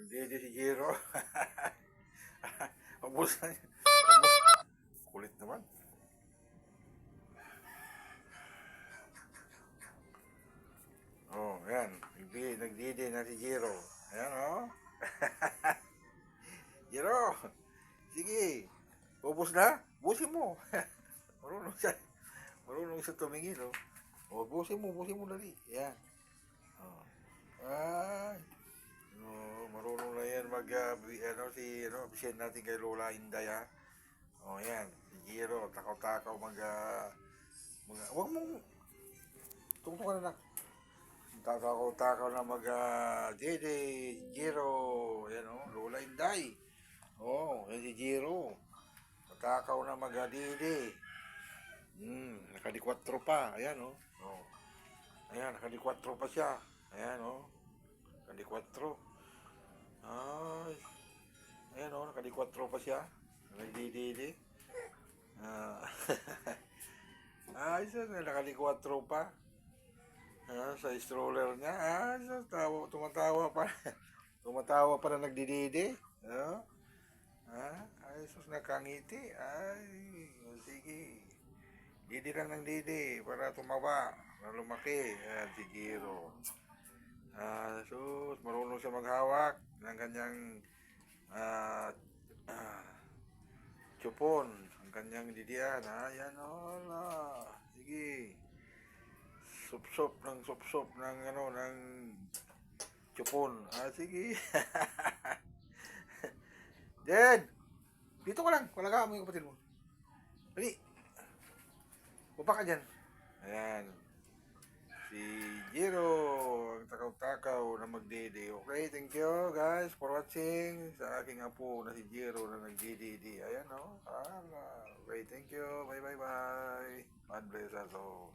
Nagdede si Jiro. Na. Kulit naman. Oh, yan. Nagdede, nagdede na si Jiro. Ayan, oh. Jiro, sige. Ubus na? Busin mo. marunong siya. Marunong siya tumingin, oh. Oh, busin mo, busin mo dali. Yan. Oh. Mag, uh, bi- ano, si, ano, bisyan natin kay Lola Inday, ha? Oh, yan. Si Jiro, takaw-takaw mag, uh, mga, huwag mong, tungtong ka na. Takaw-takaw na mag, uh, Dede, Jiro, yan, oh, Lola Inday. Oh, yan si Jiro. Takaw na mag, uh, Dede. Hmm, nakadikwatro pa, ayan, oh. Oh. Ayan, nakadikwatro pa siya. Ayan, oh. Nakadikwatro. 44 pa siya. Nagdidili. Uh, ah. ah, isa na nakalikwatro pa. Ah, sa stroller niya. Ah, isa, tawa, tumatawa pa. tumatawa pa na nagdididi. Ah, ah, ay, sus, nakangiti. Ay, sige. Didi lang ng didi para tumaba, para lumaki. Ah, si Giro. Ah, sus, marunong siya maghawak ng kanyang ah, chupon, ang kanyang didian. Ah, yan, hola. Sige. Sup-sup ng sup-sup ng ano, ng chupon. Ah, sige. Jen! Dito ka lang. Wala ka yung kapatid mo. Dali. Baba ka dyan. Ayan. Si Jiro, ang takaw-takaw na magdede. Okay, thank you guys for watching sa aking apo na si Jiro na nagdede. Ayan, no? Ah, okay, thank you. Bye, bye, bye. God bless us all.